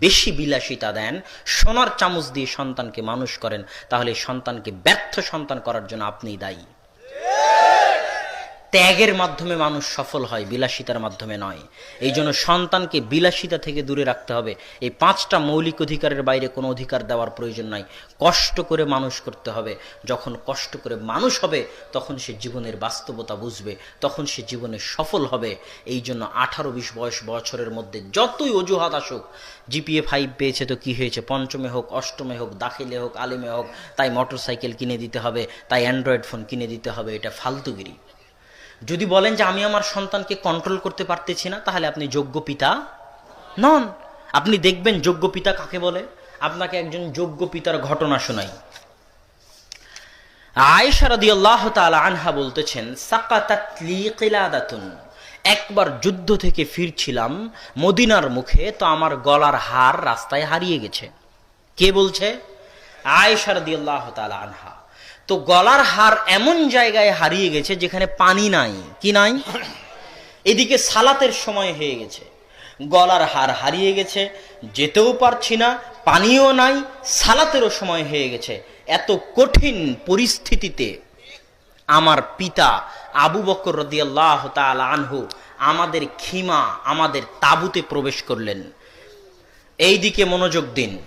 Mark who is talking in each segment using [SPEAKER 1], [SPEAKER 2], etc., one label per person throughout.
[SPEAKER 1] বেশি বিলাসিতা দেন, সোনার চামচ দিয়ে সন্তানকে মানুষ করেন, তাহলে সন্তানকে ব্যর্থ সন্তান করার জন্য আপনি দায়ী। ত্যাগের মাধ্যমে মানুষ সফল হয়, বিলাসিতার মাধ্যমে নয়। এই জন্য সন্তানকে বিলাসিতা থেকে দূরে রাখতে হবে। এই পাঁচটা মৌলিক অধিকারের বাইরে কোনো অধিকার দেওয়ার প্রয়োজন নাই। কষ্ট করে মানুষ করতে হবে। যখন কষ্ট করে মানুষ হবে, তখন সে জীবনের বাস্তবতা বুঝবে, তখন সে জীবনে সফল হবে। এই জন্য আঠারো বিশ বয়স বছরের মধ্যে যতই অজুহাত আসুক, জিপিএ ফাইভ পেয়েছে তো কি হয়েছে? পঞ্চমে হোক, অষ্টমে হোক, দাখিলে হোক, আলিমে হোক, তাই মোটর সাইকেল কিনে দিতে হবে, তাই অ্যান্ড্রয়েড ফোন কিনে দিতে হবে, এটা ফালতুগিরি। যদি বলেন যে আমি আমার সন্তানকে কন্ট্রোল করতে পারতেছি না, তাহলে আপনি যোগ্য পিতা নন। আপনি দেখবেন যোগ্য পিতা কাকে বলে? আপনাকে একজন যোগ্য পিতার ঘটনা শোনাই। আয়েশা রাদিয়াল্লাহু তাআলা আনহা বলতেছেন, সাকাতাত লি কিলাদাতুন। একবার যুদ্ধ থেকে ফিরছিলাম মদিনার মুখে, তো আমার গলার হার রাস্তায় হারিয়ে গেছে। কে বলছে? আয়েশা রাদিয়াল্লাহু তাআলা আনহা। তো গলার হার এমন জায়গায় হারিয়ে গেছে যেখানে পানি নাই। কি নাই? এদিকে সালাতের সময় হয়ে গেছে। গলার হার হারিয়ে গেছে, যেতেও পারছি না, পানিও নাই, সালাতেরও সময় হয়ে গেছে। এত কঠিন পরিস্থিতিতে আমার পিতা আবু বকর রদিয়াল্লাহ তাআলা আনহু আমাদের খিমা, আমাদের তাবুতে প্রবেশ করলেন। এই দিকে মনোযোগ দিন।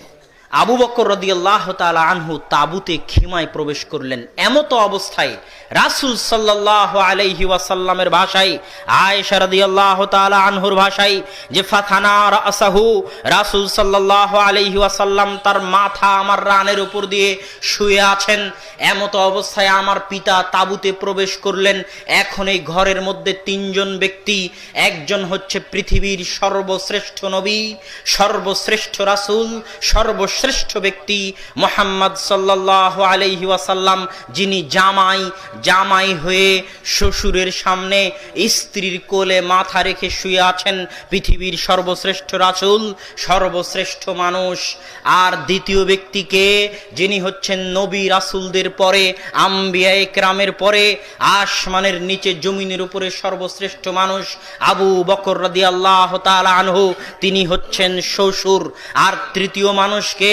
[SPEAKER 1] আবু বকর রদিয়াল্লাহ তাআলা আনহু তাবুতে খিমায় প্রবেশ করলেন। এমতো অবস্থায় রাসূল সাল্লাল্লাহু আলাইহি ওয়াসাল্লামের ভাষায়, আয়েশা রাদিয়াল্লাহ তাআলা আনহুর ভাষায় যে, ফাথানা রাসাহু রাসূল সাল্লাল্লাহু আলাইহি ওয়াসাল্লাম তার মাথা আমার রানের উপর দিয়ে শুয়ে আছেন। এমতো অবস্থায় আমার পিতা তাবুতে প্রবেশ করলেন। এখন এই ঘরের মধ্যে তিনজন ব্যক্তি, একজন হচ্ছে পৃথিবীর সর্বশ্রেষ্ঠ নবী, সর্বশ্রেষ্ঠ রাসূল, সর্বশ্রেষ্ঠ ব্যক্তি মোহাম্মদ সাল্লাল্লাহু আলাইহি ওয়াসাল্লাম, যিনি জামাই জামাই হয়ে শ্বশুরের সামনে স্ত্রীর কোলে মাথা রেখে শুয়ে আছেন পৃথিবীর সর্বশ্রেষ্ঠ রাসূল, সর্বশ্রেষ্ঠ মানুষ। আর দ্বিতীয় ব্যক্তিকে, যিনি হচ্ছেন নবী রাসুলদের পরে, আম্বিয়া একরামের পরে, আসমানের নিচে জমিনের উপরে সর্বশ্রেষ্ঠ মানুষ, আবু বকর রাদিয়াল্লাহু তাআলা আনহু, তিনি হচ্ছেন শ্বশুর। আর তৃতীয় মানুষকে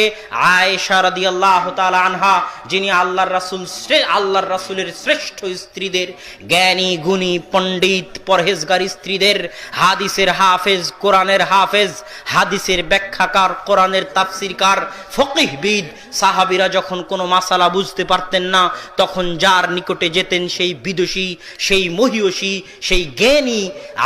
[SPEAKER 1] আয়েশা তাআলা আনহা, যিনি আল্লাহর রাসূল আল্লাহর রাসূলের শ্রেষ্ঠ স্ত্রীদের জ্ঞানী, গুণী, পণ্ডিত, পরহেজগার স্ত্রীদের হাদিসের হাফেজ, কোরআনের হাফেজ, হাদিসের ব্যাখ্যাকার, কোরআনের তাফসিরকার, ফকিহবিদ যখন কোনো মাসালা বুঝতে পারতেন না, তখন যার নিকটে যেতেন সেই বিদুষী, সেই মহিয়সী, সেই জ্ঞানী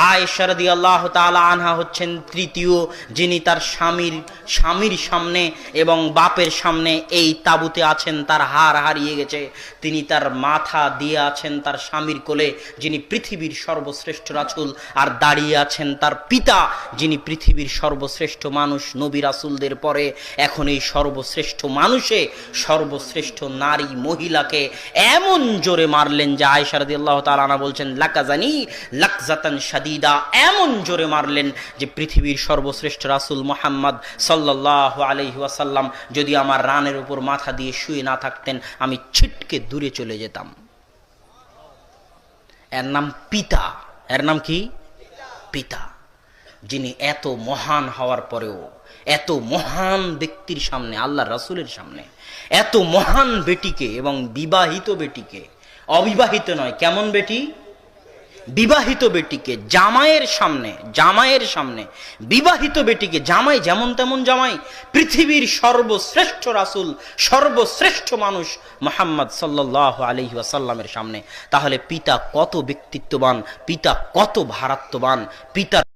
[SPEAKER 1] আয়েশা রাদিয়াল্লাহু তাআলা আনহা হচ্ছেন তৃতীয়, যিনি তার স্বামীর স্বামীর সামনে এবং বাপের সামনে এই তাবুতে আছেন, তার হার হারিয়ে গেছে। তিনি তার মাথা দিয়ে আছেন, তার স্বামীর কোলে, যিনি পৃথিবীর সর্বশ্রেষ্ঠ রাসূল, আর দাঁড়িয়ে আছেন তার পিতা, যিনি পৃথিবীর সর্বশ্রেষ্ঠ মানুষ, নবী রাসূলদের পরে। এখন এই সর্বশ্রেষ্ঠ মানুষে, সর্বশ্রেষ্ঠ নারী, মহিলাকে এমন জোরে মারলেন যে আয়েশা রাদিয়াল্লাহু তাআলা আনহা বলছেন, লাকাজানি লাকজাতান সাদিদা এমন জোরে মারলেন যে পৃথিবীর সর্বশ্রেষ্ঠ রাসূল মোহাম্মদ সাল্লাল্লাহু আলাইহি ওয়াসাল্লাম যদি আমার রানের উপর মাথা দিয়ে শুয়ে না থাকতেন, আমি ছিটকে দূরে চলে যেতাম। এর নাম পিতা। এর নাম কি? পিতা। যিনি এত মহান হওয়ার পরেও, এত মহান ব্যক্তির সামনে আল্লাহ রাসূলের সামনে, এত মহান বেটিকে এবং বিবাহিত বেটিকে, অবিবাহিত নয়, কেমন বেটি? বিবাহিত বেটিকে জামাইয়ের সামনে জামাইয়ের সামনে, বিবাহিত বেটিকে জামাই যেমন তেমন জামাই, পৃথিবীর সর্বশ্রেষ্ঠ রাসুল, সর্বশ্রেষ্ঠ মানুষ মোহাম্মদ সাল্লাহ আলহি ওয়াসাল্লামের সামনে। তাহলে পিতা কত ব্যক্তিত্ববান, পিতা কত ভারাত্মবান পিতার